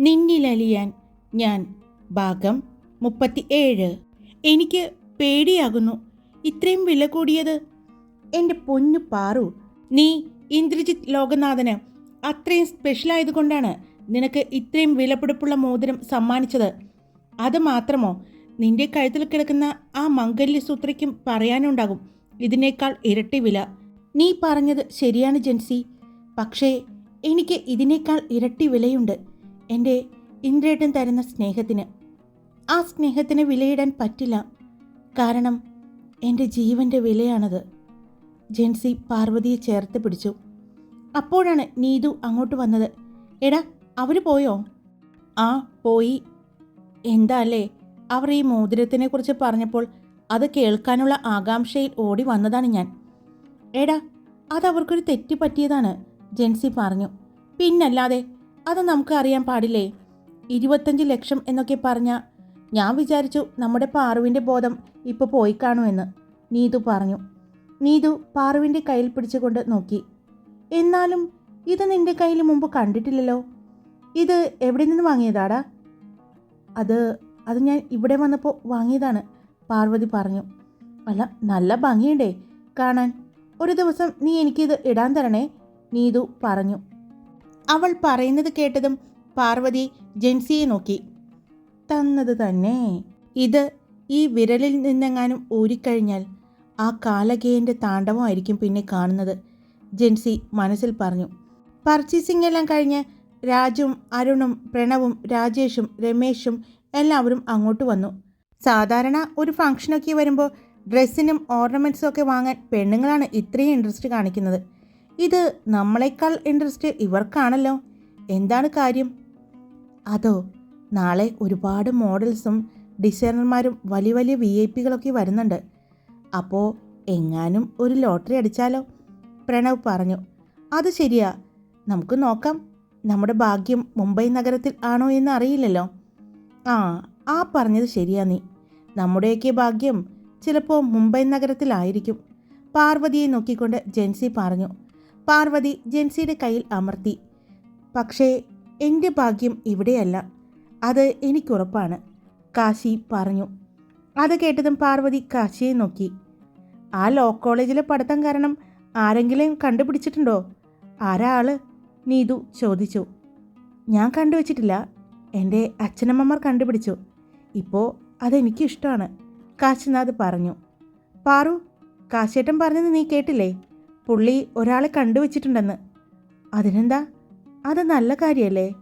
നിന്നിലലിയാൻ ഞാൻ. ഭാഗം മുപ്പത്തി ഏഴ് എനിക്ക് പേടിയാകുന്നു. ഇത്രയും വില കൂടിയത്. എന്റെ പൊന്നു പാറു നീ ഇന്ദ്രജിത്ത് ലോകനാഥന് അത്രയും സ്പെഷ്യൽ ആയതുകൊണ്ടാണ് നിനക്ക് ഇത്രയും വിലപിടിപ്പുള്ള മോതിരം സമ്മാനിച്ചത്. അത് മാത്രമോ? നിന്റെ കഴുത്തിൽ കിടക്കുന്ന ആ മംഗല്യസൂത്രയ്ക്കും പറയാനുണ്ടാകും ഇതിനേക്കാൾ ഇരട്ടി വില. നീ പറഞ്ഞത് ശരിയാണ് ജൻസി. പക്ഷേ എനിക്ക് ഇതിനേക്കാൾ ഇരട്ടി വിലയുണ്ട്. എന്റെ ഇന്ദ്രേട്ടൻ തരുന്ന സ്നേഹത്തിന്. ആ സ്നേഹത്തിന് വിലയിടാൻ പറ്റില്ല. കാരണം എന്റെ ജീവന്റെ വിലയാണത്. ജെൻസി പാർവതിയെ ചേർത്ത് പിടിച്ചു. അപ്പോഴാണ് നീതു അങ്ങോട്ട് വന്നത്. എടാ അവർ പോയോ? ആ പോയി. എന്താ അല്ലേ? അവർ ഈ മോതിരത്തിനെ കുറിച്ച് പറഞ്ഞപ്പോൾ അത് കേൾക്കാനുള്ള ആകാംക്ഷയിൽ ഓടി വന്നതാണ് ഞാൻ. എടാ അതവർക്കൊരു തെറ്റ് പറ്റിയതാണ് ജെൻസി പറഞ്ഞു. പിന്നല്ലാതെ അത് നമുക്ക് അറിയാൻ പാടില്ലേ? ഇരുപത്തഞ്ച് ലക്ഷം എന്നൊക്കെ പറഞ്ഞ ഞാൻ വിചാരിച്ചു നമ്മുടെ പാറുവിന്റെ ബോധം ഇപ്പോൾ പോയി കാണുമെന്ന് നീതു പറഞ്ഞു. നീതു പാറുവിന്റെ കയ്യിൽ പിടിച്ചുകൊണ്ട് നോക്കി. എന്നാലും ഇത് നിന്റെ കയ്യിൽ മുമ്പ് കണ്ടിട്ടില്ലല്ലോ. ഇത് എവിടെ നിന്ന് വാങ്ങിയതാടാ? അത് അത് ഞാൻ ഇവിടെ വന്നപ്പോൾ വാങ്ങിയതാണ് പാർവതി പറഞ്ഞു. അല്ല നല്ല ഭംഗിയുണ്ടേ കാണാൻ. ഒരു ദിവസം നീ എനിക്കിത് ഇടാൻ തരണേ നീതു പറഞ്ഞു. അവൾ പറയുന്നത് കേട്ടതും പാർവതി ജെൻസിയെ നോക്കി. തന്നത് തന്നെ. ഇത് ഈ വിരലിൽ നിന്നെങ്ങാനും ഊരിക്കഴിഞ്ഞാൽ ആ കാലകേയന്റെ താണ്ഡവമായിരിക്കും പിന്നെ കാണുന്നത് ജെൻസി മനസ്സിൽ പറഞ്ഞു. പർച്ചേസിംഗ് എല്ലാം കഴിഞ്ഞ് രാജും അരുണും പ്രണവും രാജേഷും രമേശും എല്ലാവരും അങ്ങോട്ട് വന്നു. സാധാരണ ഒരു ഫംഗ്ഷനൊക്കെ വരുമ്പോൾ ഡ്രസ്സിനും ഓർണമെന്റ്സും ഒക്കെ വാങ്ങാൻ പെണ്ണുങ്ങളാണ് ഇത്രയും ഇൻട്രസ്റ്റ് കാണിക്കുന്നത്. ഇത് നമ്മളെക്കാൾ ഇൻട്രസ്റ്റ് ഇവർക്കാണല്ലോ. എന്താണ് കാര്യം? അതോ നാളെ ഒരുപാട് മോഡൽസും ഡിസൈനർമാരും വലിയ വലിയ വി ഐ പികളൊക്കെ വരുന്നുണ്ട്. അപ്പോൾ എങ്ങാനും ഒരു ലോട്ടറി അടിച്ചാലോ? പ്രണവ് പറഞ്ഞു. അത് ശരിയാ. നമുക്ക് നോക്കാം. നമ്മുടെ ഭാഗ്യം മുംബൈ നഗരത്തിൽ ആണോ എന്ന് അറിയില്ലല്ലോ. ആ ആ പറഞ്ഞത് ശരിയാ നീ. നമ്മുടെയൊക്കെ ഭാഗ്യം ചിലപ്പോൾ മുംബൈ നഗരത്തിലായിരിക്കും. പാർവതിയെ നോക്കിക്കൊണ്ട് ജെൻസി പറഞ്ഞു. പാർവതി ജെൻസിയുടെ കയ്യിൽ അമർത്തി. പക്ഷേ എന്റെ ഭാഗ്യം ഇവിടെയല്ല. അത് എനിക്കുറപ്പാണ് കാശി പറഞ്ഞു. അത് കേട്ടതും പാർവതി കാശിയെ നോക്കി. ആ ലോ കോളേജിലെ പഠിത്തം കാരണം ആരെങ്കിലും കണ്ടുപിടിച്ചിട്ടുണ്ടോ? ആരാ ആൾ? നീതു ചോദിച്ചു. ഞാൻ കണ്ടുവച്ചിട്ടില്ല. എന്റെ അച്ഛനമ്മമാർ കണ്ടുപിടിച്ചു. ഇപ്പോൾ അതെനിക്കിഷ്ടമാണ് കാശിനാഥ് പറഞ്ഞു. പാറു കാശേട്ടൻ പറഞ്ഞത് നീ കേട്ടില്ലേ? പുള്ളി ഒരാളെ കണ്ടുവച്ചിട്ടുണ്ടെന്ന് അതിനെന്താ? അത് നല്ല കാര്യമല്ലേ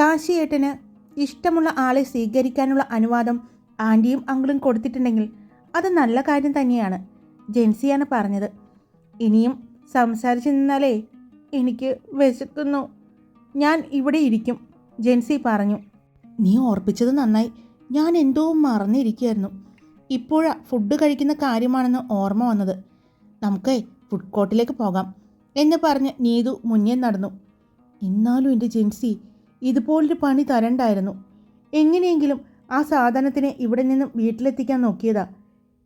കാശിയേട്ടന് ഇഷ്ടമുള്ള ആളെ സ്വീകരിക്കാനുള്ള അനുവാദം ആന്റിയും അങ്കിളും കൊടുത്തിട്ടുണ്ടെങ്കിൽ അത് നല്ല കാര്യം തന്നെയാണ് ജെൻസിയാണ് പറഞ്ഞത്. ഇനിയും സംസാരിച്ച് നിന്നാലേ എനിക്ക് വിശക്കുന്നു. ഞാൻ ഇവിടെ ഇരിക്കും ജെൻസി പറഞ്ഞു. നീ ഓർപ്പിച്ചത് നന്നായി. ഞാൻ എന്തോ മറന്നിരിക്കുകയായിരുന്നു. ഇപ്പോഴാ ഫുഡ് കഴിക്കുന്ന കാര്യമാണെന്ന് ഓർമ്മ വന്നത്. നമുക്ക് ഫുഡ് കോർട്ടിലേക്ക് പോകാം എന്ന് പറഞ്ഞ് നീതു മുന്നേ നടന്നു. എന്നാലും എന്റെ ജെൻസി ഇതുപോലൊരു പണി തരണ്ടായിരുന്നു. എങ്ങനെയെങ്കിലും ആ സാധനത്തിനെ ഇവിടെ നിന്നും വീട്ടിലെത്തിക്കാൻ നോക്കിയതാ.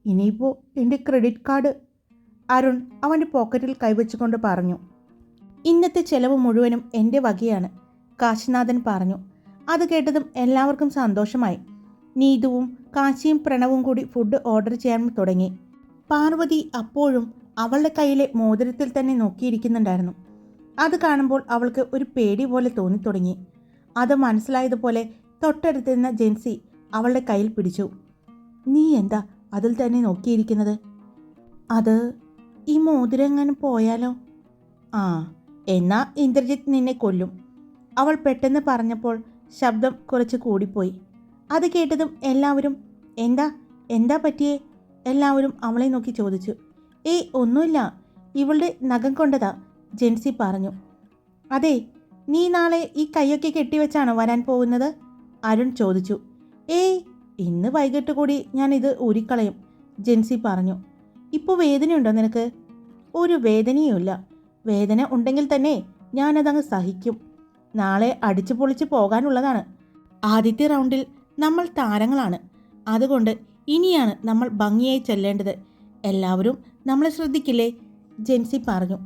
ഇനിയിപ്പോൾ എന്റെ ക്രെഡിറ്റ് കാർഡ് അരുൺ അവന്റെ പോക്കറ്റിൽ കൈവച്ചുകൊണ്ട് പറഞ്ഞു. ഇന്നത്തെ ചെലവ് മുഴുവനും എന്റെ വകയാണ് കാശിനാഥൻ പറഞ്ഞു. അത് കേട്ടതും എല്ലാവർക്കും സന്തോഷമായി. നീതുവും കാശിയും പ്രണവും കൂടി ഫുഡ് ഓർഡർ ചെയ്യാൻ തുടങ്ങി. പാർവതി അപ്പോഴും അവളുടെ കയ്യിലെ മോതിരത്തിൽ തന്നെ നോക്കിയിരിക്കുന്നുണ്ടായിരുന്നു. അത് കാണുമ്പോൾ അവൾക്ക് ഒരു പേടി പോലെ തോന്നിത്തുടങ്ങി. അത് മനസ്സിലായതുപോലെ തൊട്ടടുത്തിരുന്ന ജെൻസി അവളുടെ കയ്യിൽ പിടിച്ചു. നീ എന്താ അതിൽ തന്നെ നോക്കിയിരിക്കുന്നത്? അത് ഈ മോതിരം എങ്ങനെ പോയാലോ? ആ എന്നാ ഇന്ദ്രജിത്ത് നിന്നെ കൊല്ലും. അവൾ പെട്ടെന്ന് പറഞ്ഞപ്പോൾ ശബ്ദം കുറച്ച് കൂടിപ്പോയി. അത് കേട്ടതും എല്ലാവരും എന്താ എന്താ പറ്റിയേ? എല്ലാവരും അവളെ നോക്കി ചോദിച്ചു. ഏയ് ഒന്നുമില്ല. ഇവളുടെ നഖം കൊണ്ടതാ ജെൻസി പറഞ്ഞു. അതെ നീ നാളെ ഈ കൈയൊക്കെ കെട്ടിവെച്ചാണോ വരാൻ പോകുന്നത്? അരുൺ ചോദിച്ചു. ഏയ് ഇന്ന് വൈകിട്ട് കൂടി ഞാൻ ഇത് ഊരിക്കളയും ജെൻസി പറഞ്ഞു. ഇപ്പോൾ വേദനയുണ്ടോ നിനക്ക്? ഒരു വേദനയുമില്ല വേദന ഉണ്ടെങ്കിൽ തന്നെ ഞാനതങ്ങ് സഹിക്കും. നാളെ അടിച്ചു പൊളിച്ച് പോകാനുള്ളതാണ്. ആദ്യത്തെ റൗണ്ടിൽ നമ്മൾ താരങ്ങളാണ്. അതുകൊണ്ട് ഇനിയാണ് നമ്മൾ ഭംഗിയായി ചെല്ലേണ്ടത്. എല്ലാവരും നമ്മളെ ശ്രദ്ധിക്കില്ലേ? ജെൻസി പറഞ്ഞു.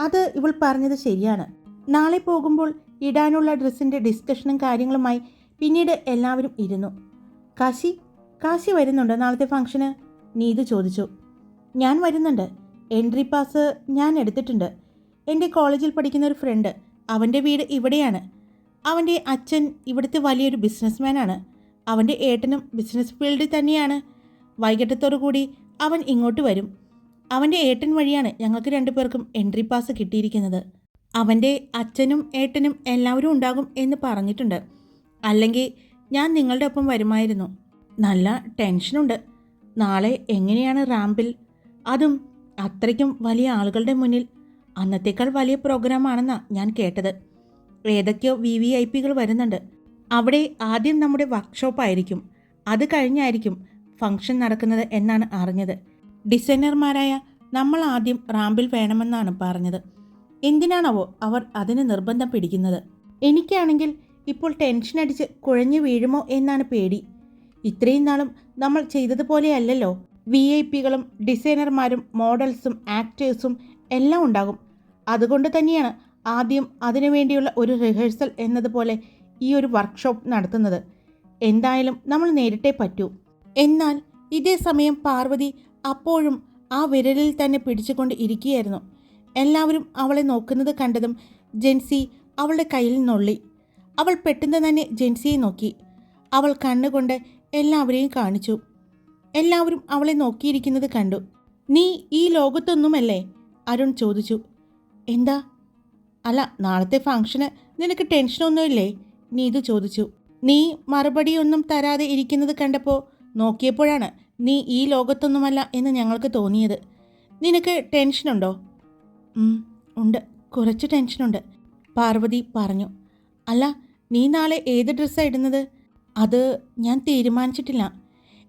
അത് ഇവൾ പറഞ്ഞത് ശരിയാണ്. നാളെ പോകുമ്പോൾ ഇടാനുള്ള ഡ്രസ്സിന്റെ ഡിസ്കഷനും കാര്യങ്ങളുമായി പിന്നീട് എല്ലാവരും ഇരുന്നു. കാശി കാശി വരുന്നുണ്ടോ നാളത്തെ ഫംഗ്ഷന്? നീതു ചോദിച്ചു. ഞാൻ വരുന്നുണ്ട്. എൻട്രി പാസ് ഞാൻ എടുത്തിട്ടുണ്ട്. എന്റെ കോളേജിൽ പഠിക്കുന്ന ഒരു ഫ്രണ്ട് അവന്റെ വീട് ഇവിടെയാണ്. അവന്റെ അച്ഛൻ ഇവിടുത്തെ വലിയൊരു ബിസിനസ്മാനാണ്. അവന്റെ ഏട്ടനും ബിസിനസ് ഫീൽഡിൽ തന്നെയാണ്. വൈകിട്ടത്തോടു കൂടി അവൻ ഇങ്ങോട്ട് വരും. അവന്റെ ഏട്ടൻ വഴിയാണ് ഞങ്ങൾക്ക് രണ്ടുപേർക്കും എൻട്രി പാസ് കിട്ടിയിരിക്കുന്നത്. അവന്റെ അച്ഛനും ഏട്ടനും എല്ലാവരും ഉണ്ടാകും എന്ന് പറഞ്ഞിട്ടുണ്ട്. അല്ലെങ്കിൽ ഞാൻ നിങ്ങളുടെ ഒപ്പം വരുമായിരുന്നു. നല്ല ടെൻഷനുണ്ട് നാളെ എങ്ങനെയാണ് റാമ്പിൽ അതും അത്രയ്ക്കും വലിയ ആളുകളുടെ മുന്നിൽ. അന്നത്തേക്കാൾ വലിയ പ്രോഗ്രാമാണെന്നാണ് ഞാൻ കേട്ടത്. ഏതൊക്കെയോ വി വി ഐ പികൾ വരുന്നുണ്ട്. അവിടെ ആദ്യം നമ്മുടെ വർക്ക്ഷോപ്പായിരിക്കും അത് കഴിഞ്ഞായിരിക്കും ഫംഗ്ഷൻ നടക്കുന്നത് എന്നാണ് അറിഞ്ഞത്. ഡിസൈനർമാരായ നമ്മൾ ആദ്യം റാമ്പിൽ വേണമെന്നാണ് പറഞ്ഞത്. എന്തിനാണാവോ അവർ അതിന് നിർബന്ധം പിടിക്കുന്നത്? എനിക്കാണെങ്കിൽ ഇപ്പോൾ ടെൻഷൻ അടിച്ച് കുഴഞ്ഞു വീഴുമോ എന്നാണ് പേടി. ഇത്രയും നാളും നമ്മൾ ചെയ്തതുപോലെയല്ലല്ലോ വി ഐ പികളും ഡിസൈനർമാരും മോഡൽസും ആക്ടേഴ്സും എല്ലാം ഉണ്ടാകും. അതുകൊണ്ട് തന്നെയാണ് ആദ്യം അതിനുവേണ്ടിയുള്ള ഒരു റിഹേഴ്സൽ എന്നതുപോലെ ഈ ഒരു വർക്ക്ഷോപ്പ് നടത്തുന്നത്. എന്തായാലും നമ്മൾ നേരിട്ടേ പറ്റൂ. എന്നാൽ ഇതേ സമയം പാർവതി അപ്പോഴും ആ വിരലിൽ തന്നെ പിടിച്ചുകൊണ്ട് ഇരിക്കുകയായിരുന്നു. എല്ലാവരും അവളെ നോക്കുന്നത് കണ്ടതും ജെൻസി അവളുടെ കയ്യിൽ നിന്നുള്ളി അവൾ പെട്ടെന്ന് തന്നെ ജെൻസിയെ നോക്കി. അവൾ കണ്ണുകൊണ്ട് എല്ലാവരെയും കാണിച്ചു. എല്ലാവരും അവളെ നോക്കിയിരിക്കുന്നത് കണ്ടു. നീ ഈ ലോകത്തൊന്നുമല്ലേ? അരുൺ ചോദിച്ചു. എന്താ? അല്ല നാളത്തെ ഫംഗ്ഷന് നിനക്ക് ടെൻഷനൊന്നുമില്ലേ? നീതു ചോദിച്ചു. നീ മറുപടിയൊന്നും തരാതെ ഇരിക്കുന്നത് കണ്ടപ്പോൾ നോക്കിയപ്പോഴാണ് നീ ഈ ലോകത്തൊന്നുമല്ല എന്ന് ഞങ്ങൾക്ക് തോന്നിയത്. നിനക്ക് ടെൻഷനുണ്ടോ? ഉണ്ട്. കുറച്ച് ടെൻഷനുണ്ട്. പാർവതി പറഞ്ഞു. അല്ല നീ നാളെ ഏത് ഡ്രസ്സാണ് ഇടുന്നത്? അത് ഞാൻ തീരുമാനിച്ചിട്ടില്ല.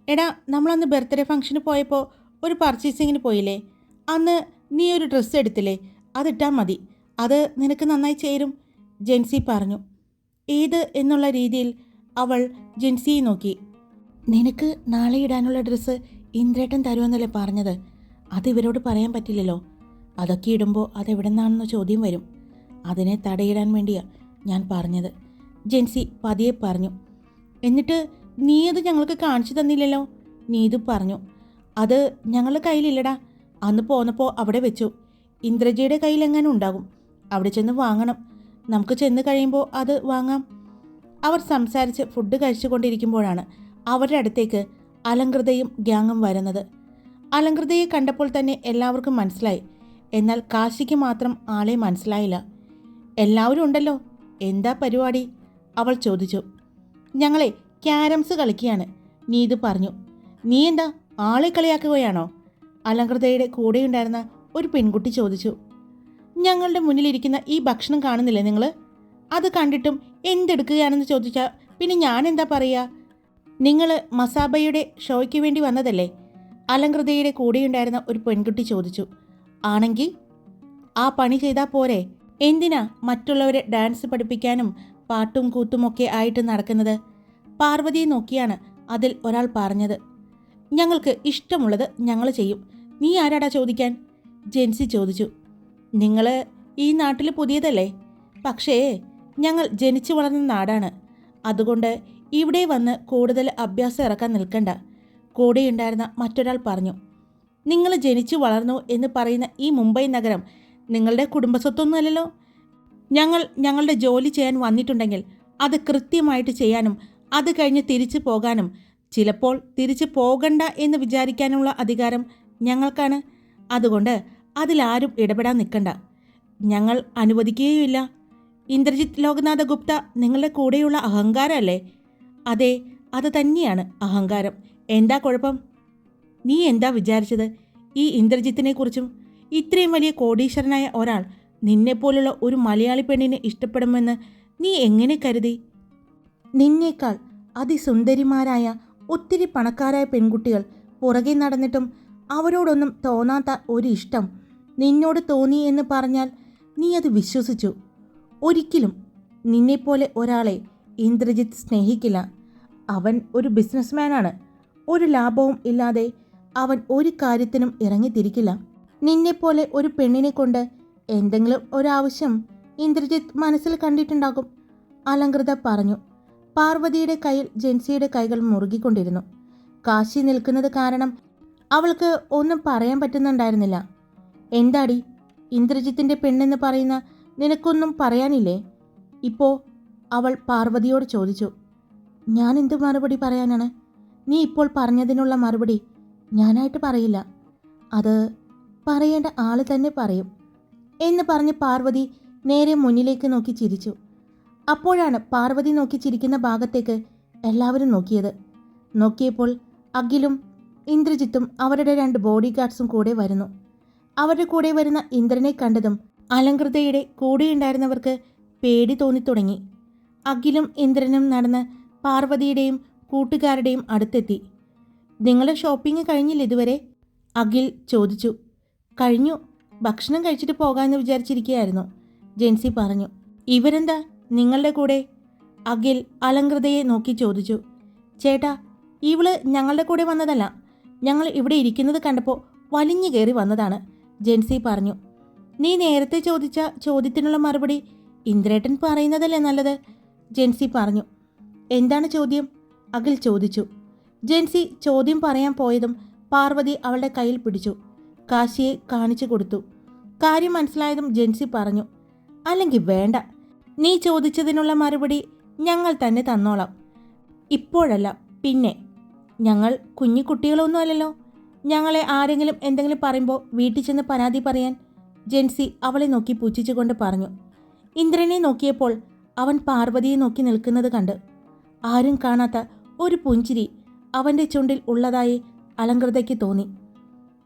എടാ നമ്മളന്ന് ബർത്ത്ഡേ ഫംഗ്ഷന് പോയപ്പോൾ ഒരു പർച്ചേസിങ്ങിന് പോയില്ലേ? അന്ന് നീ ഒരു ഡ്രസ്സ് എടുത്തില്ലേ? അതിട്ടാൽ മതി. അത് നിനക്ക് നന്നായി ചേരും. ജെൻസി പറഞ്ഞു. ഏത് എന്നുള്ള രീതിയിൽ അവൾ ജെൻസിയെ നോക്കി. നിനക്ക് നാളെ ഇടാനുള്ള ഡ്രസ്സ് ഇന്ദ്രേട്ടൻ തരുമെന്നല്ലേ പറഞ്ഞത്? അത് ഇവരോട് പറയാൻ പറ്റില്ലല്ലോ. അതൊക്കെ ഇടുമ്പോൾ അതെവിടെ നിന്നാണെന്ന ചോദ്യം വരും. അതിനെ തടയിടാൻ വേണ്ടിയാ ഞാൻ പറഞ്ഞത്. ജെൻസി പതിയെ പറഞ്ഞു. എന്നിട്ട് നീ അത് ഞങ്ങൾക്ക് കാണിച്ചു തന്നില്ലല്ലോ? നീ നീതു പറഞ്ഞു. അത് ഞങ്ങളുടെ കയ്യിലില്ലടാ. അന്ന് പോന്നപ്പോൾ അവിടെ വെച്ചു. ഇന്ദ്രജിയുടെ എങ്ങനെ ഉണ്ടാകും. അവിടെ ചെന്ന് വാങ്ങണം. നമുക്ക് ചെന്ന് കഴിയുമ്പോൾ അത് വാങ്ങാം. അവർ സംസാരിച്ച് ഫുഡ് കഴിച്ചുകൊണ്ടിരിക്കുമ്പോഴാണ് അവരുടെ അടുത്തേക്ക് അലങ്കൃതയും ഗ്യാങ്ങും വരുന്നത്. അലങ്കൃതയെ കണ്ടപ്പോൾ തന്നെ എല്ലാവർക്കും മനസ്സിലായി. എന്നാൽ കാശിക്ക് മാത്രം ആളെ മനസ്സിലായില്ല. എല്ലാവരും ഉണ്ടല്ലോ എന്താ പരിപാടി? അവൾ ചോദിച്ചു. ഞങ്ങളെ ക്യാരംസ് കളിക്കുകയാണ് നീതു പറഞ്ഞു. നീ എന്താ ആളെ കളിയാക്കുകയാണോ? അലങ്കൃതയുടെ കൂടെയുണ്ടായിരുന്ന ഒരു പെൺകുട്ടി ചോദിച്ചു. ഞങ്ങളുടെ മുന്നിലിരിക്കുന്ന ഈ ഭക്ഷണം കാണുന്നില്ലേ നിങ്ങൾ അത് കണ്ടിട്ടും എന്തെടുക്കുകയാണെന്ന് ചോദിച്ചാൽ പിന്നെ ഞാൻ എന്താ പറയുക? നിങ്ങൾ മസാബയുടെ ഷോയ്ക്ക് വേണ്ടി വന്നതല്ലേ? അലങ്കൃതയുടെ കൂടെയുണ്ടായിരുന്ന ഒരു പെൺകുട്ടി ചോദിച്ചു. ആണെങ്കിൽ ആ പണി ചെയ്താൽ പോരെ. എന്തിനാ മറ്റുള്ളവരെ ഡാൻസ് പഠിപ്പിക്കാനും പാട്ടും കൂത്തും ഒക്കെ ആയിട്ട് നടക്കുന്നത്? പാർവതിയെ നോക്കിയാണ് അതിൽ ഒരാൾ പറഞ്ഞത്. ഞങ്ങൾക്ക് ഇഷ്ടമുള്ളത് ഞങ്ങൾ ചെയ്യും. നീ ആരാടാ ചോദിക്കാൻ? ജെൻസി ചോദിച്ചു. നിങ്ങൾ ഈ നാട്ടിൽ പുതിയതല്ലേ? പക്ഷേ ഞങ്ങൾ ജനിച്ചു വളർന്ന നാടാണ്. അതുകൊണ്ട് ഇവിടെ വന്ന് കൂടുതൽ അഭ്യാസം ഇറക്കാൻ നിൽക്കണ്ട. കൂടെയുണ്ടായിരുന്ന മറ്റൊരാൾ പറഞ്ഞു നിങ്ങൾ ജനിച്ചു വളർന്നു എന്ന് പറയുന്ന ഈ മുംബൈ നഗരം നിങ്ങളുടെ കുടുംബസ്വത്തൊന്നുമല്ലല്ലോ ഞങ്ങൾ ഞങ്ങളുടെ ജോലി ചെയ്യാൻ വന്നിട്ടുണ്ടെങ്കിൽ അത് കൃത്യമായിട്ട് ചെയ്യാനും അത് കഴിഞ്ഞ് തിരിച്ചു പോകാനും ചിലപ്പോൾ തിരിച്ചു പോകണ്ട എന്ന് വിചാരിക്കാനുള്ള അധികാരം ഞങ്ങൾക്കാണ്. അതുകൊണ്ട് അതിലാരും ഇടപെടാൻ നിൽക്കണ്ട. ഞങ്ങൾ അനുവദിക്കുകയുമില്ല. ഇന്ദ്രജിത് ലോകനാഥ ഗുപ്ത നിങ്ങളുടെ കൂടെയുള്ള അഹങ്കാരമല്ലേ? അതെ അത് തന്നെയാണ് അഹങ്കാരം. എന്താ കുഴപ്പം? നീ എന്താ വിചാരിച്ചത്? ഈ ഇന്ദ്രജിത്തിനെ കുറിച്ചും ഇത്രയും വലിയ കോടീശ്വരനായ ഒരാൾ നിന്നെപ്പോലുള്ള ഒരു മലയാളി പെണ്ണിനെ ഇഷ്ടപ്പെടുമെന്ന് നീ എങ്ങനെ കരുതി? നിന്നേക്കാൾ അതിസുന്ദരിമാരായ ഒത്തിരി പണക്കാരായ പെൺകുട്ടികൾ പുറകെ നടന്നിട്ടും അവരോടൊന്നും തോന്നാത്ത ഒരു ഇഷ്ടം നിന്നോട് തോന്നി എന്ന് പറഞ്ഞാൽ നീ അത് വിശ്വസിച്ചു. ഒരിക്കലും നിന്നെപ്പോലെ ഒരാളെ ഇന്ദ്രജിത്ത് സ്നേഹിക്കില്ല. അവൻ ഒരു ബിസിനസ്മാനാണ് ഒരു ലാഭവും ഇല്ലാതെ അവൻ ഒരു കാര്യത്തിനും ഇറങ്ങിത്തിരിക്കില്ല. നിന്നെപ്പോലെ ഒരു പെണ്ണിനെ കൊണ്ട് എന്തെങ്കിലും ഒരാവശ്യം ഇന്ദ്രജിത്ത് മനസ്സിൽ കണ്ടിട്ടുണ്ടാകും. അലങ്കൃത പറഞ്ഞു. പാർവതിയുടെ കയ്യിൽ ജെൻസിയുടെ കൈകൾ മുറുകിക്കൊണ്ടിരുന്നു. കാശി നിൽക്കുന്നത് കാരണം അവൾക്ക് ഒന്നും പറയാൻ പറ്റുന്നുണ്ടായിരുന്നില്ല. എന്താടി? ഇന്ദ്രജിത്തിന്റെ പെണ്ണെന്ന് പറയുന്ന നിനക്കൊന്നും പറയാനില്ലേ? ഇപ്പോൾ അവൾ പാർവതിയോട് ചോദിച്ചു ഞാൻ എന്ത് മറുപടി പറയാനാണ്? നീ ഇപ്പോൾ പറഞ്ഞതിനുള്ള മറുപടി ഞാനായിട്ട് പറയില്ല. അത് പറയേണ്ട ആൾ തന്നെ പറയും. എന്ന് പറഞ്ഞ് പാർവതി നേരെ മുന്നിലേക്ക് നോക്കി ചിരിച്ചു. അപ്പോഴാണ് പാർവതി നോക്കി ചിരിക്കുന്ന ഭാഗത്തേക്ക് എല്ലാവരും നോക്കിയത്. നോക്കിയപ്പോൾ അഖിലും ഇന്ദ്രജിത്തും അവരുടെ രണ്ട് ബോഡി ഗാർഡ്സും കൂടെ വരുന്നു. അവരുടെ കൂടെ വരുന്ന ഇന്ദ്രനെ കണ്ടതും അലങ്കൃതയുടെ കൂടെയുണ്ടായിരുന്നവർക്ക് പേടി തോന്നിത്തുടങ്ങി. അഖിലും ഇന്ദ്രനും നടന്ന് പാർവതിയുടെയും കൂട്ടുകാരുടെയും അടുത്തെത്തി. നിങ്ങളുടെ ഷോപ്പിംഗ് കഴിഞ്ഞില്ല ഇതുവരെ? അഖിൽ ചോദിച്ചു. കഴിഞ്ഞു. ഭക്ഷണം കഴിച്ചിട്ട് പോകാമെന്ന് വിചാരിച്ചിരിക്കുകയായിരുന്നു ജെൻസി പറഞ്ഞു. ഇവരെന്താ? നിങ്ങളുടെ കൂടെ? അഖിൽ അലങ്കൃതയെ നോക്കി ചോദിച്ചു. ചേട്ടാ ഇവൾ ഞങ്ങളുടെ കൂടെ വന്നതല്ല. ഞങ്ങൾ ഇവിടെ ഇരിക്കുന്നത് കണ്ടപ്പോൾ വലിഞ്ഞു കയറി വന്നതാണ് ജെൻസി പറഞ്ഞു. നീ നേരത്തെ ചോദിച്ച ചോദ്യത്തിനുള്ള മറുപടി ഇന്ദ്രേട്ടൻ പറയുന്നതല്ലേ നല്ലത്? ജെൻസി പറഞ്ഞു. എന്താണ് ചോദ്യം? അഖിൽ ചോദിച്ചു. ജെൻസി ചോദ്യം പറയാൻ പോയതും പാർവതി അവളുടെ കയ്യിൽ പിടിച്ചു. കാശിയെ കാണിച്ചു കൊടുത്തു. കാര്യം മനസ്സിലായതും ജെൻസി പറഞ്ഞു. അല്ലെങ്കിൽ വേണ്ട. നീ ചോദിച്ചതിനുള്ള മറുപടി ഞങ്ങൾ തന്നെ തന്നോളാം. ഇപ്പോഴല്ല പിന്നെ. ഞങ്ങൾ കുഞ്ഞു കുട്ടികളൊന്നുമല്ലല്ലോ ഞങ്ങളെ ആരെങ്കിലും എന്തെങ്കിലും പറയുമ്പോൾ വീട്ടിൽ ചെന്ന് പരാതി പറയാൻ? ജെൻസി അവളെ നോക്കി പുച്ഛിച്ചുകൊണ്ട് പറഞ്ഞു. ഇന്ദ്രനെ നോക്കിയപ്പോൾ അവൻ പാർവതിയെ നോക്കി നിൽക്കുന്നത് കണ്ട് ആരും കാണാത്ത ഒരു പുഞ്ചിരി അവന്റെ ചുണ്ടിൽ ഉള്ളതായി അലങ്കൃതയ്ക്ക് തോന്നി.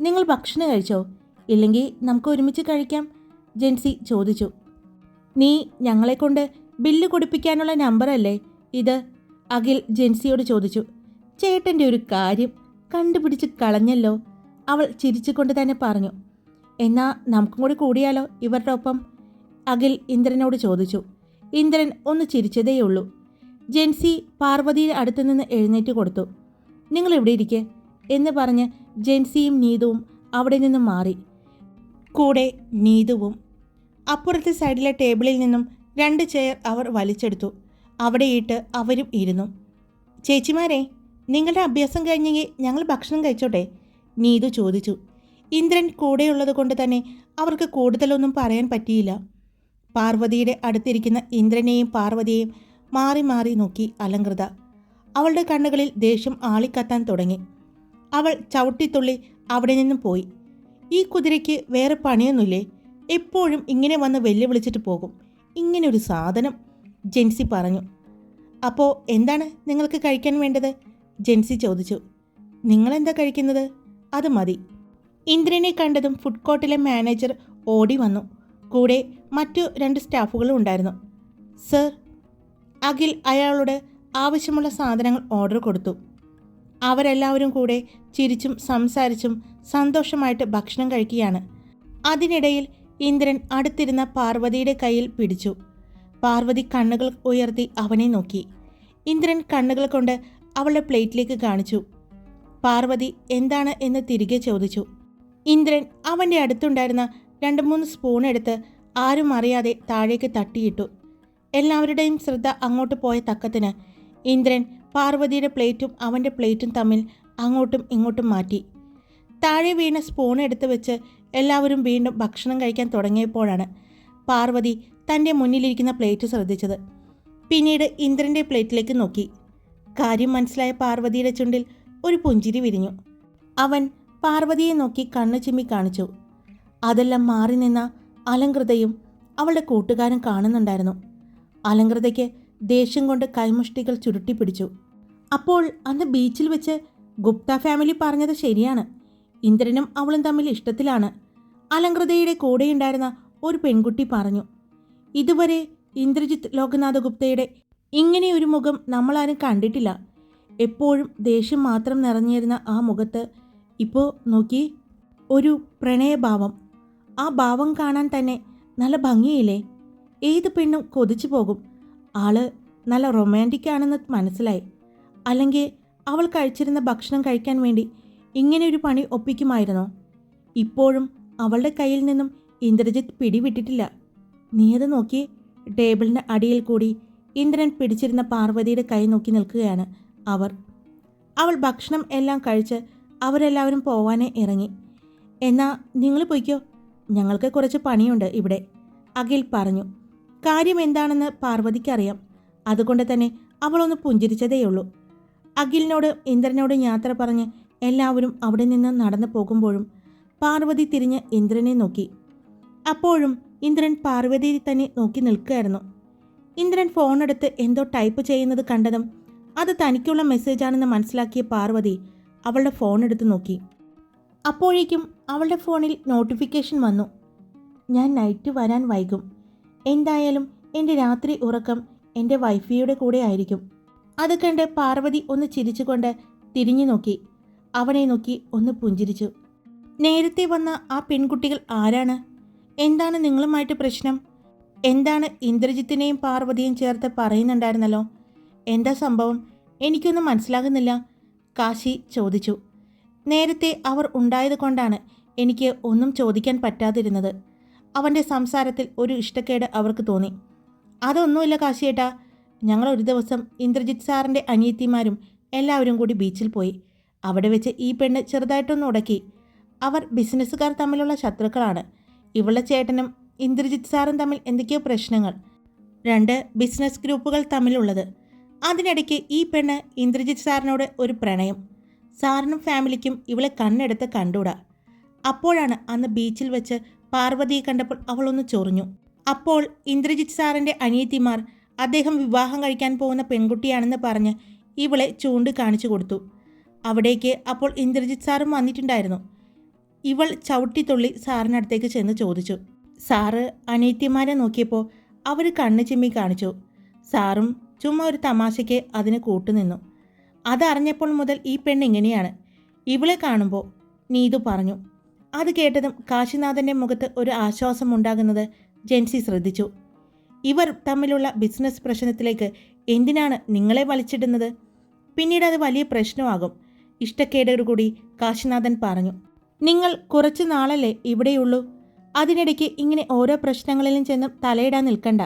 നിങ്ങൾ ഭക്ഷണം കഴിച്ചോ? ഇല്ലെങ്കിൽ നമുക്ക് ഒരുമിച്ച് കഴിക്കാം ജെൻസി ചോദിച്ചു. നീ ഞങ്ങളെക്കൊണ്ട് ബില്ല് കൊടുപ്പിക്കാനുള്ള നമ്പറല്ലേ ഇത്? അഖിൽ ജെൻസിയോട് ചോദിച്ചു. ചേട്ടന്റെ ഒരു കാര്യം കണ്ടുപിടിച്ച് കളഞ്ഞല്ലോ അവൾ ചിരിച്ചുകൊണ്ട് തന്നെ പറഞ്ഞു. എന്നാ നമുക്കും കൂടി കൂടിയാലോ ഇവരുടെ ഒപ്പം? അഖിൽ ഇന്ദ്രനോട് ചോദിച്ചു. ഇന്ദ്രൻ ഒന്ന് ചിരിച്ചതേയുള്ളൂ. ജെൻസി പാർവതിയുടെ അടുത്തു നിന്ന് എഴുന്നേറ്റ് കൊടുത്തു. നിങ്ങൾ ഇവിടെ ഇരിക്കെ? എന്ന് പറഞ്ഞ് ജെൻസിയും നീതുവും അവിടെ നിന്നും മാറി. കൂടെ നീതുവും അപ്പുറത്തെ സൈഡിലെ ടേബിളിൽ നിന്നും രണ്ട് ചെയർ അവർ വലിച്ചെടുത്തു. അവിടെയിട്ട് അവരും ഇരുന്നു. ചേച്ചിമാരെ നിങ്ങളുടെ അഭ്യാസം കഴിഞ്ഞെങ്കിൽ ഞങ്ങൾ ഭക്ഷണം കഴിച്ചോട്ടെ? നീതു ചോദിച്ചു. ഇന്ദ്രൻ കൂടെയുള്ളത് കൊണ്ട് തന്നെ അവർക്ക് കൂടുതലൊന്നും പറയാൻ പറ്റിയില്ല. പാർവതിയുടെ അടുത്തിരിക്കുന്ന ഇന്ദ്രനെയും പാർവതിയെയും മാറി മാറി നോക്കി അലങ്കൃത. അവളുടെ കണ്ണുകളിൽ ദേഷ്യം ആളിക്കത്താൻ തുടങ്ങി. അവൾ ചവിട്ടിത്തുള്ളി അവിടെ നിന്നും പോയി. ഈ കുതിരയ്ക്ക് വേറെ പണിയൊന്നുമില്ലേ? എപ്പോഴും ഇങ്ങനെ വന്ന് വെല്ലുവിളിച്ചിട്ട് പോകും. ഇങ്ങനൊരു സാധനം ജെൻസി പറഞ്ഞു. അപ്പോൾ എന്താണ് നിങ്ങൾക്ക് കഴിക്കാൻ വേണ്ടത്? ജെൻസി ചോദിച്ചു. നിങ്ങളെന്താ കഴിക്കുന്നത്? അത് മതി. ഇന്ദ്രനെ കണ്ടതും ഫുഡ് കോർട്ടിലെ മാനേജർ ഓടി വന്നു. കൂടെ മറ്റു രണ്ട് സ്റ്റാഫുകളും ഉണ്ടായിരുന്നു. സർ അഖിൽ അയാളോട് ആവശ്യമുള്ള സാധനങ്ങൾ ഓർഡർ കൊടുത്തു. അവരെല്ലാവരും കൂടെ ചിരിച്ചും സംസാരിച്ചും സന്തോഷമായിട്ട് ഭക്ഷണം കഴിക്കുകയാണ്. അതിനിടയിൽ ഇന്ദ്രൻ അടുത്തിരുന്ന പാർവതിയുടെ കയ്യിൽ പിടിച്ചു. പാർവതി കണ്ണുകൾ ഉയർത്തി അവനെ നോക്കി. ഇന്ദ്രൻ കണ്ണുകൾ കൊണ്ട് അവളുടെ പ്ലേറ്റിലേക്ക് കാണിച്ചു. പാർവതി എന്താണ് എന്ന് തിരികെ ചോദിച്ചു. ഇന്ദ്രൻ അവന്റെ അടുത്തുണ്ടായിരുന്ന രണ്ട് മൂന്ന് സ്പൂൺ എടുത്ത് ആരും അറിയാതെ താഴേക്ക് തട്ടിയിട്ടു. എല്ലാവരുടെയും ശ്രദ്ധ അങ്ങോട്ട് പോയ തക്കത്തിന് ഇന്ദ്രൻ പാർവതിയുടെ പ്ലേറ്റും അവന്റെ പ്ലേറ്റും തമ്മിൽ അങ്ങോട്ടും ഇങ്ങോട്ടും മാറ്റി. താഴെ വീണ സ്പൂൺ എടുത്ത് വെച്ച് എല്ലാവരും വീണ്ടും ഭക്ഷണം കഴിക്കാൻ തുടങ്ങിയപ്പോഴാണ് പാർവതി തന്റെ മുന്നിലിരിക്കുന്ന പ്ലേറ്റ് ശ്രദ്ധിച്ചത്. പിന്നീട് ഇന്ദ്രന്റെ പ്ലേറ്റിലേക്ക് നോക്കി. കാര്യം മനസ്സിലായ പാർവതിയുടെ ചുണ്ടിൽ ഒരു പുഞ്ചിരി വിരിഞ്ഞു. അവൻ പാർവതിയെ നോക്കി കണ്ണു ചിമ്മി കാണിച്ചു. അതെല്ലാം മാറി നിന്ന അലങ്കൃതയും അവളുടെ കൂട്ടുകാരും കാണുന്നുണ്ടായിരുന്നു. അലങ്കൃതയ്ക്ക് ദേഷ്യം കൊണ്ട് കൈമുഷ്ടികൾ ചുരുട്ടിപ്പിടിച്ചു അപ്പോൾ അന്ന് ബീച്ചിൽ വെച്ച് ഗുപ്ത ഫാമിലി പറഞ്ഞത് ശരിയാണ്. ഇന്ദ്രനും അവളും തമ്മിൽ ഇഷ്ടത്തിലാണ്. അലങ്കൃതയുടെ കൂടെയുണ്ടായിരുന്ന ഒരു പെൺകുട്ടി പറഞ്ഞു ഇതുവരെ ഇന്ദ്രജിത്ത് ലോകനാഥ ഗുപ്തയുടെ ഇങ്ങനെ ഒരു മുഖം നമ്മളാരും കണ്ടിട്ടില്ല. എപ്പോഴും ദേഷ്യം മാത്രം നിറഞ്ഞിരുന്ന ആ മുഖത്ത് ഇപ്പോൾ നോക്കി ഒരു പ്രണയഭാവം ആ ഭാവം കാണാൻ തന്നെ നല്ല ഭംഗിയില്ലേ? ഏത് പെണ്ണും കൊതിച്ചു പോകും. ആൾ നല്ല റൊമാന്റിക് ആണെന്ന് മനസ്സിലായി. അല്ലെങ്കിൽ അവൾ കഴിച്ചിരുന്ന ഭക്ഷണം കഴിക്കാൻ വേണ്ടി ഇങ്ങനെ ഒരു പണി ഒപ്പിക്കുമായിരുന്നു? ഇപ്പോഴും അവളുടെ കയ്യിൽ നിന്നും ഇന്ദ്രജിത്ത് പിടിവിട്ടിട്ടില്ല. നീയത് നോക്കി ടേബിളിന്റെ അടിയിൽ കൂടി ഇന്ദ്രൻ പിടിച്ചിരുന്ന പാർവതിയുടെ കൈ നോക്കി നിൽക്കുകയാണ് അവർ. അവൾ ഭക്ഷണം എല്ലാം കഴിച്ച് അവരെല്ലാവരും പോവാനേ ഇറങ്ങി. എന്നാ നിങ്ങൾ പൊയ്ക്കോ. ഞങ്ങൾക്ക് കുറച്ച് പണിയുണ്ട് ഇവിടെ. അഖിൽ പറഞ്ഞു കാര്യം എന്താണെന്ന് പാർവതിക്കറിയാം. അതുകൊണ്ട് തന്നെ അവളൊന്ന് പുഞ്ചിരിച്ചതേയുള്ളൂ അഖിലിനോട് ഇന്ദ്രനോട് യാത്ര പറഞ്ഞ് എല്ലാവരും അവിടെ നിന്ന് നടന്നു പോകുമ്പോഴും പാർവതി തിരിഞ്ഞ് ഇന്ദ്രനെ നോക്കി. അപ്പോഴും ഇന്ദ്രൻ പാർവതിയെ തന്നെ നോക്കി നിൽക്കുകയായിരുന്നു. ഇന്ദ്രൻ ഫോണെടുത്ത് എന്തോ ടൈപ്പ് ചെയ്യുന്നത് കണ്ടതും അത് തനിക്കുള്ള മെസ്സേജാണെന്ന് മനസ്സിലാക്കിയ പാർവതി അവളുടെ ഫോൺ എടുത്ത് നോക്കി. അപ്പോഴേക്കും അവളുടെ ഫോണിൽ നോട്ടിഫിക്കേഷൻ വന്നു. ഞാൻ നൈറ്റ് വരാൻ വൈകും. എന്തായാലും എന്റെ രാത്രി ഉറക്കം എന്റെ വൈഫിയുടെ കൂടെ ആയിരിക്കും. അത് കണ്ട് പാർവതി ഒന്ന് ചിരിച്ചുകൊണ്ട് തിരിഞ്ഞു നോക്കി. അവനെ നോക്കി ഒന്ന് പുഞ്ചിരിച്ചു. നേരത്തെ വന്ന ആ പെൺകുട്ടികൾ ആരാണ്? എന്താണ് നിങ്ങളുമായിട്ട് പ്രശ്നം? എന്താണ് ഇന്ദ്രജിത്തിനെയും പാർവതിയും ചേർത്ത് പറയുന്നുണ്ടായിരുന്നല്ലോ? എന്താ സംഭവം? എനിക്കൊന്നും മനസ്സിലാകുന്നില്ല. കാശി ചോദിച്ചു. നേരത്തെ അവർ ഉണ്ടായത് കൊണ്ടാണ് എനിക്ക് ഒന്നും ചോദിക്കാൻ പറ്റാതിരുന്നത്. അവന്റെ സംസാരത്തിൽ ഒരു ഇഷ്ടക്കേട് അവർക്ക് തോന്നി. അതൊന്നുമില്ല കാശിയേട്ടാ. ഞങ്ങൾ ഒരു ദിവസം ഇന്ദ്രജിത് സാറിന്റെ അനിയത്തിമാരും എല്ലാവരും കൂടി ബീച്ചിൽ പോയി. അവിടെ വെച്ച് ഈ പെണ്ണ് ചെറുതായിട്ടൊന്ന് ഉടക്കി. അവർ ബിസിനസ്സുകാർ തമ്മിലുള്ള ശത്രുക്കളാണ്. ഇവളുടെ ചേട്ടനും ഇന്ദ്രജിത് സാറും തമ്മിൽ എന്തൊക്കെയോ പ്രശ്നങ്ങൾ. രണ്ട് ബിസിനസ് ഗ്രൂപ്പുകൾ തമ്മിലുള്ളത്. അതിനിടയ്ക്ക് ഈ പെണ്ണ് ഇന്ദ്രജിത് സാറിനോട് ഒരു പ്രണയം. സാറിനും ഫാമിലിക്കും ഇവളെ കണ്ണെടുത്ത് കണ്ടൂടാ. അപ്പോഴാണ് അന്ന് ബീച്ചിൽ വെച്ച് പാർവതിയെ കണ്ടപ്പോൾ അവളൊന്ന് ചൊറിഞ്ഞു. അപ്പോൾ ഇന്ദ്രജിത്ത് സാറിന്റെ അനിയത്തിമാർ അദ്ദേഹം വിവാഹം കഴിക്കാൻ പോകുന്ന പെൺകുട്ടിയാണെന്ന് പറഞ്ഞ് ഇവളെ ചൂണ്ടി കാണിച്ചു കൊടുത്തു. അവിടേക്ക് അപ്പോൾ ഇന്ദ്രജിത്ത് സാറും വന്നിട്ടുണ്ടായിരുന്നു. ഇവൾ ചവിട്ടിത്തുള്ളി സാറിനടുത്തേക്ക് ചെന്ന് ചോദിച്ചു. സാറ് അനിയത്തിമാരെ നോക്കിയപ്പോൾ അവർ കണ്ണു ചിമ്മി കാണിച്ചു. സാറും ചുമ്മാ ഒരു തമാശയ്ക്ക് അതിന് കൂട്ടുനിന്നു. അതറിഞ്ഞപ്പോൾ മുതൽ ഈ പെണ്ണ് ഇങ്ങനെയാണ്. ഇവളെ കാണുമ്പോൾ നീതു പറഞ്ഞു അത് കേട്ടതും കാശിനാഥന്റെ മുഖത്ത് ഒരു ആശ്വാസം ഉണ്ടാകുന്നത് ജെൻസി ശ്രദ്ധിച്ചു. ഇവർ തമ്മിലുള്ള ബിസിനസ് പ്രശ്നത്തിലേക്ക് എന്തിനാണ് നിങ്ങളെ വലിച്ചിടുന്നത്? പിന്നീട് അത് വലിയ പ്രശ്നമാകും ഇഷ്ടക്കേടോടുകൂടി കാശിനാഥൻ പറഞ്ഞു. നിങ്ങൾ കുറച്ച് നാളല്ലേ ഇവിടെയുള്ളൂ? അതിനിടയ്ക്ക് ഇങ്ങനെ ഓരോ പ്രശ്നങ്ങളിലും ചെന്ന് തലയിടാൻ നിൽക്കണ്ട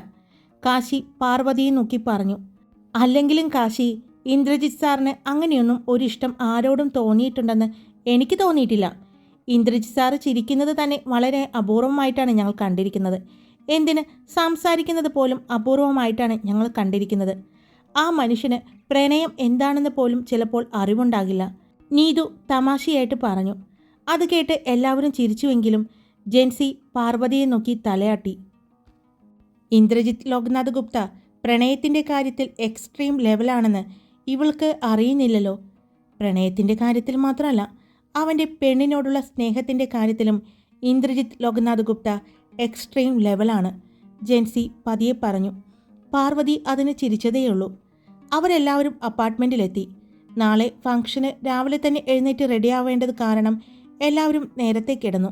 കാശി പാർവതിയെ നോക്കി പറഞ്ഞു. അല്ലെങ്കിലും കാശി ഇന്ദ്രജിത്ത് സാറിന് അങ്ങനെയൊന്നും ഒരു ഇഷ്ടം ആരോടും തോന്നിയിട്ടുണ്ടെന്ന് എനിക്ക് തോന്നിയിട്ടില്ല. ഇന്ദ്രജിത് സാറ് ചിരിക്കുന്നത് തന്നെ വളരെ അപൂർവമായിട്ടാണ് ഞങ്ങൾ കണ്ടിരിക്കുന്നത്. എന്തിന്? സംസാരിക്കുന്നത് പോലും അപൂർവമായിട്ടാണ് ഞങ്ങൾ കണ്ടിരിക്കുന്നത്. ആ മനുഷ്യന് പ്രണയം എന്താണെന്ന് പോലും ചിലപ്പോൾ അറിവുണ്ടാകില്ല. നീതു തമാശയായിട്ട് പറഞ്ഞു. അത് കേട്ട് എല്ലാവരും ചിരിച്ചുവെങ്കിലും ജെൻസി പാർവതിയെ നോക്കി തലയാട്ടി. ഇന്ദ്രജിത്ത് ലോക്നാഥ് ഗുപ്ത പ്രണയത്തിന്റെ കാര്യത്തിൽ എക്സ്ട്രീം ലെവലാണെന്ന് ഇവൾക്ക് അറിയുന്നില്ലല്ലോ. പ്രണയത്തിന്റെ കാര്യത്തിൽ മാത്രമല്ല അവന്റെ പെണ്ണിനോടുള്ള സ്നേഹത്തിന്റെ കാര്യത്തിലും ഇന്ദ്രജിത് ലോക്നാഥ് ഗുപ്ത എക്സ്ട്രീം ലെവലാണ് ജെൻസി പതിയെ പറഞ്ഞു പാർവതി അതിന് ചിരിച്ചതേയുള്ളൂ. അവരെല്ലാവരും അപ്പാർട്ട്മെന്റിലെത്തി നാളെ ഫംഗ്ഷന് രാവിലെ തന്നെ എഴുന്നേറ്റ് റെഡിയാവേണ്ടത് കാരണം എല്ലാവരും നേരത്തെ കിടന്നു.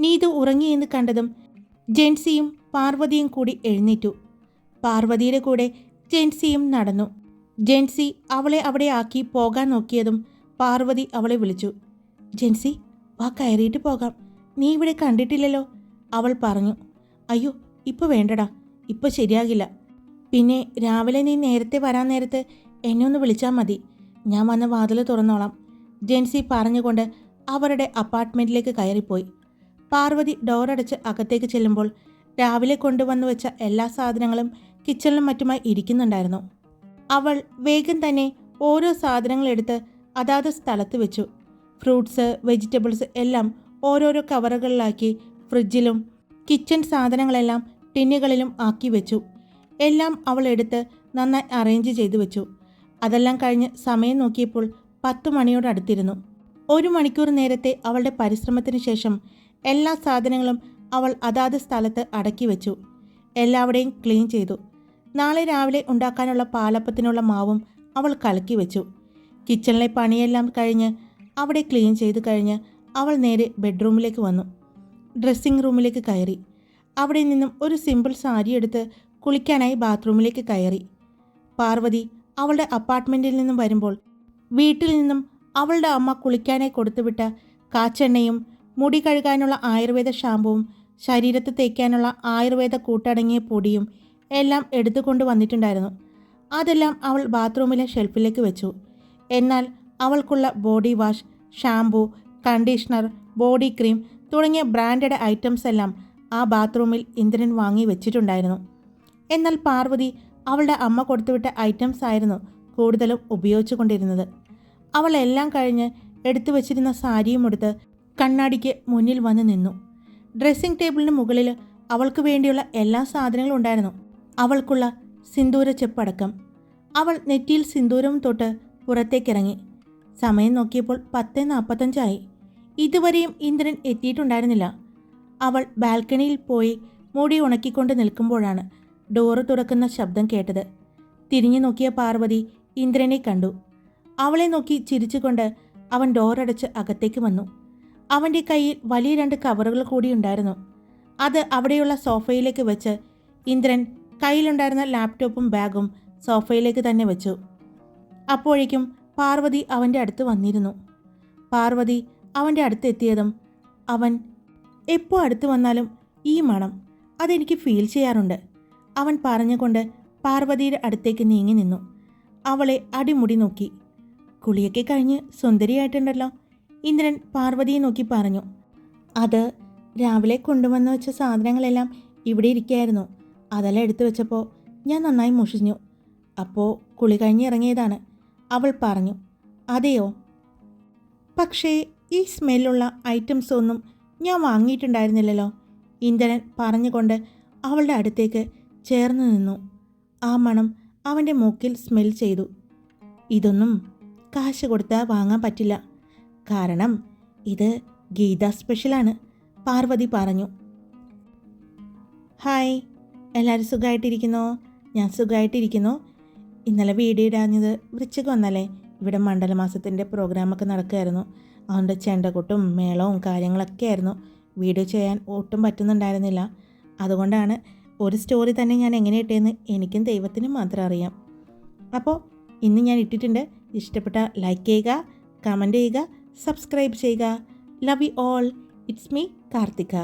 നീതു ഉറങ്ങിയെന്ന് കണ്ടതും ജെൻസിയും പാർവതിയും കൂടി എഴുന്നേറ്റു. പാർവതിയുടെ കൂടെ ജെൻസിയും നടന്നു. ജെൻസി അവളെ അവിടെ ആക്കി പോകാൻ നോക്കിയതും പാർവതി അവളെ വിളിച്ചു. ജെൻസി വാ കയറിയിട്ട് പോകാം. നീ ഇവിടെ കണ്ടിട്ടില്ലല്ലോ? അവൾ പറഞ്ഞു. അയ്യോ ഇപ്പോൾ വേണ്ടടാ. ഇപ്പോൾ ശരിയാകില്ല. പിന്നെ രാവിലെ നീ നേരത്തെ വരാൻ നേരത്ത് എന്നെ ഒന്ന് വിളിച്ചാൽ മതി. ഞാൻ വന്ന വാതിൽ തുറന്നോളാം. ജെൻസി പറഞ്ഞുകൊണ്ട് അവരുടെ അപ്പാർട്ട്മെന്റിലേക്ക് കയറിപ്പോയി. പാർവതി ഡോറടച്ച് അകത്തേക്ക് ചെല്ലുമ്പോൾ രാവിലെ കൊണ്ടുവന്നു വെച്ച എല്ലാ സാധനങ്ങളും കിച്ചണിലും മറ്റുമായി ഇരിക്കുന്നുണ്ടായിരുന്നു. അവൾ വേഗം തന്നെ ഓരോ സാധനങ്ങൾ എടുത്ത് അതാത് സ്ഥലത്ത് വെച്ചു. ഫ്രൂട്ട്സ് വെജിറ്റബിൾസ് എല്ലാം ഓരോരോ കവറുകളിലാക്കി ഫ്രിഡ്ജിലും കിച്ചൺ സാധനങ്ങളെല്ലാം ടിന്നുകളിലും ആക്കി വെച്ചു. എല്ലാം അവൾ എടുത്ത് നന്നായി അറേഞ്ച് ചെയ്തു വെച്ചു. അതെല്ലാം കഴിഞ്ഞ് സമയം നോക്കിയപ്പോൾ പത്ത് മണിയോട് അടുത്തിരുന്നു. ഒരു മണിക്കൂർ നേരത്തെ അവളുടെ പരിശ്രമത്തിന് ശേഷം എല്ലാ സാധനങ്ങളും അവൾ അതാത് സ്ഥലത്ത് അടക്കി വെച്ചു. എല്ലാവിടെയും ക്ലീൻ ചെയ്തു. നാളെ രാവിലെ ഉണ്ടാക്കാനുള്ള പാലപ്പത്തിനുള്ള മാവും അവൾ കലക്കി വെച്ചു. കിച്ചണിലെ പണിയെല്ലാം കഴിഞ്ഞ് അവിടെ ക്ലീൻ ചെയ്ത് കഴിഞ്ഞ് അവൾ നേരെ ബെഡ്റൂമിലേക്ക് വന്നു. ഡ്രസ്സിംഗ് റൂമിലേക്ക് കയറി. അവിടെ നിന്നും ഒരു സിമ്പിൾ സാരി എടുത്ത് കുളിക്കാനായി ബാത്റൂമിലേക്ക് കയറി. പാർവതി അവളുടെ അപ്പാർട്ട്മെന്റിൽ നിന്നും വരുമ്പോൾ വീട്ടിൽ നിന്നും അവളുടെ അമ്മ കുളിക്കാനായി കൊടുത്തുവിട്ട കാച്ചെണ്ണയും മുടി കഴുകാനുള്ള ആയുർവേദ ഷാമ്പുവും ശരീരത്ത് തേക്കാനുള്ള ആയുർവേദ കൂട്ടടങ്ങിയ പൊടിയും എല്ലാം എടുത്തുകൊണ്ട് വന്നിട്ടുണ്ടായിരുന്നു. അതെല്ലാം അവൾ ബാത്റൂമിലെ ഷെൽഫിലേക്ക് വെച്ചു. എന്നാൽ അവൾക്കുള്ള body wash shampoo conditioner body cream തുടങ്ങിയ ബ്രാൻഡഡ് ഐറ്റംസ് എല്ലാം ആ ബാത്റൂമിൽ ഇന്ദ്രൻ വാങ്ങി വെച്ചിട്ടുണ്ടായിരുന്നു. എന്നാൽ പാർവതി അവളുടെ അമ്മ കൊടുത്തുവിട്ട ഐറ്റംസ് ആയിരുന്നു കൂടുതലും ഉപയോഗിച്ചു കൊണ്ടിരുന്നത്. അവൾ എല്ലാം കഴിഞ്ഞ് എടുത്തു വച്ചിരുന്ന സാരിയും എടുത്ത് കണ്ണാടിക്ക് മുന്നിൽ വന്ന് നിന്നു. ഡ്രസ്സിംഗ് ടേബിളിന് മുകളിൽ അവൾക്ക് വേണ്ടിയുള്ള എല്ലാ സാധനങ്ങളും ഉണ്ടായിരുന്നു. അവൾക്കുള്ള സിന്ദൂര ചെപ്പടക്കം. അവൾ നെറ്റിയിൽ സിന്ദൂരം തൊട്ട് പുറത്തേക്കിറങ്ങി. സമയം നോക്കിയപ്പോൾ പത്ത് നാൽപ്പത്തഞ്ചായി ഇതുവരെയും ഇന്ദ്രൻ എത്തിയിട്ടുണ്ടായിരുന്നില്ല. അവൾ ബാൽക്കണിയിൽ പോയി മുടി ഉണക്കിക്കൊണ്ട് നിൽക്കുമ്പോഴാണ് ഡോറ് തുറക്കുന്ന ശബ്ദം കേട്ടത്. തിരിഞ്ഞു നോക്കിയ പാർവതി ഇന്ദ്രനെ കണ്ടു. അവളെ നോക്കി ചിരിച്ചുകൊണ്ട് അവൻ ഡോറടച്ച് അകത്തേക്ക് വന്നു. അവന്റെ കയ്യിൽ വലിയ രണ്ട് കവറുകൾ കൂടി ഉണ്ടായിരുന്നു. അത് അവിടെയുള്ള സോഫയിലേക്ക് വെച്ച് ഇന്ദ്രൻ കയ്യിലുണ്ടായിരുന്ന ലാപ്ടോപ്പും ബാഗും സോഫയിലേക്ക് തന്നെ വെച്ചു. അപ്പോഴേക്കും പാർവതി അവന്റെ അടുത്ത് വന്നിരുന്നു. പാർവതി അവന്റെ അടുത്തെത്തിയതും അവൻ എപ്പോൾ അടുത്ത് വന്നാലും ഈ മണം അതെനിക്ക് ഫീൽ ചെയ്യാറുണ്ട് അവൻ പറഞ്ഞുകൊണ്ട് പാർവതിയുടെ അടുത്തേക്ക് നീങ്ങി നിന്നു. അവളെ അടിമുടി നോക്കി. കുളിയൊക്കെ കഴിഞ്ഞ് സുന്ദരിയായിട്ടുണ്ടല്ലോ ഇന്ദ്രൻ പാർവതിയെ നോക്കി പറഞ്ഞു. അത് രാവിലെ കൊണ്ടുവന്ന് വെച്ച സാധനങ്ങളെല്ലാം ഇവിടെ ഇരിക്കുകയായിരുന്നു. അതെല്ലാം എടുത്തു വെച്ചപ്പോൾ ഞാൻ നന്നായി മുഷിഞ്ഞു. അപ്പോൾ കുളി കഴിഞ്ഞ് ഇറങ്ങിയതാണ്. അവൾ പറഞ്ഞു അതെയോ? പക്ഷേ ഈ സ്മെല്ലുള്ള ഐറ്റംസ് ഒന്നും ഞാൻ വാങ്ങിയിട്ടുണ്ടായിരുന്നില്ലല്ലോ. ഇന്ദ്രൻ പറഞ്ഞുകൊണ്ട് അവളുടെ അടുത്തേക്ക് ചേർന്ന് നിന്നു. ആ മണം അവന്റെ മൂക്കിൽ സ്മെൽ ചെയ്തു. ഇതൊന്നും കാശ് കൊടുത്താൽ വാങ്ങാൻ പറ്റില്ല. കാരണം ഇത് ഗീത സ്പെഷ്യലാണ് പാർവതി പറഞ്ഞു. ഹായ് എല്ലാവരും സുഖമായിട്ടിരിക്കുന്നോ ഞാൻ സുഖമായിട്ടിരിക്കുന്നു ഇന്നലെ വീഡിയോ ഇടാഞ്ഞത് വൃശ്ചികം വന്നല്ലേ? ഇവിടെ മണ്ഡലമാസത്തിന്റെ പ്രോഗ്രാമൊക്കെ നടക്കുമായിരുന്നു അതുകൊണ്ട് ചെണ്ടകൊട്ടും മേളവും കാര്യങ്ങളൊക്കെ ആയിരുന്നു. വീഡിയോ ചെയ്യാൻ ഒട്ടും പറ്റുന്നുണ്ടായിരുന്നില്ല. അതുകൊണ്ടാണ് ഒരു സ്റ്റോറി തന്നെ ഞാൻ എങ്ങനെ ഇട്ടേന്ന് എനിക്കും ദൈവത്തിനും മാത്രം അറിയാം. അപ്പോൾ ഇന്ന് ഞാൻ ഇട്ടിട്ടുണ്ട്. ഇഷ്ടപ്പെട്ട ലൈക്ക് ചെയ്യുക കമന്റ് ചെയ്യുക സബ്സ്ക്രൈബ് ചെയ്യുക. Love you all it's me Karthika.